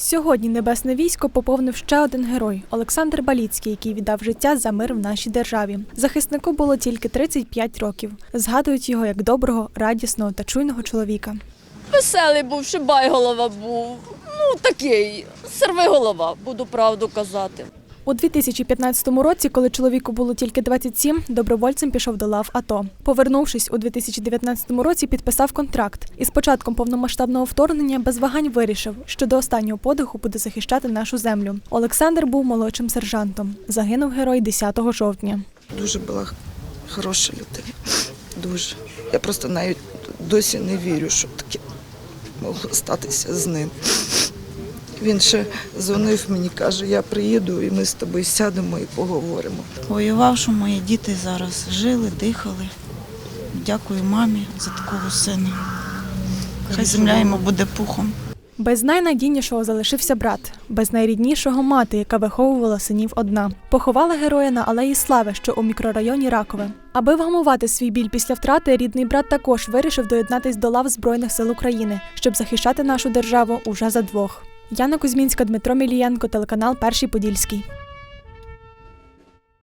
Сьогодні небесне військо поповнив ще один герой Олександр Баліцький, який віддав життя за мир в нашій державі. Захиснику було тільки 35 років. Згадують його як доброго, радісного та чуйного чоловіка. Веселий був, шибайголова був. Ну такий, сервиголова, буду правду казати. У 2015 році, коли чоловіку було тільки 27, добровольцем пішов до лав АТО. Повернувшись у 2019 році, підписав контракт і з початком повномасштабного вторгнення без вагань вирішив, що до останнього подиху буде захищати нашу землю. Олександр був молодшим сержантом. Загинув герой 10 жовтня. Дуже була хороша людина. Дуже. Я просто навіть досі не вірю, що таке могло статися з ним. Він ще дзвонив мені, каже, я приїду і ми з тобою сядемо і поговоримо. Воював, що мої діти зараз жили, дихали. Дякую мамі за такого сина. Хай земля йому буде пухом. Без найнадійнішого залишився брат, без найріднішого мати, яка виховувала синів одна. Поховала героя на алеї Слави, що у мікрорайоні Ракове. Аби вгамувати свій біль після втрати, рідний брат також вирішив доєднатись до лав Збройних сил України, щоб захищати нашу державу уже за двох. Яна Кузьмінська, Дмитро Мілієнко, телеканал Перший Подільський.